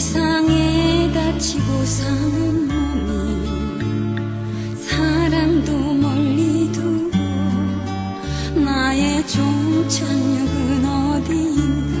세상에 다치고 사는 몸이 사람도 멀리 두고 나의 종착역은 어디인가?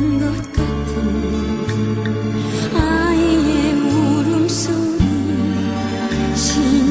情。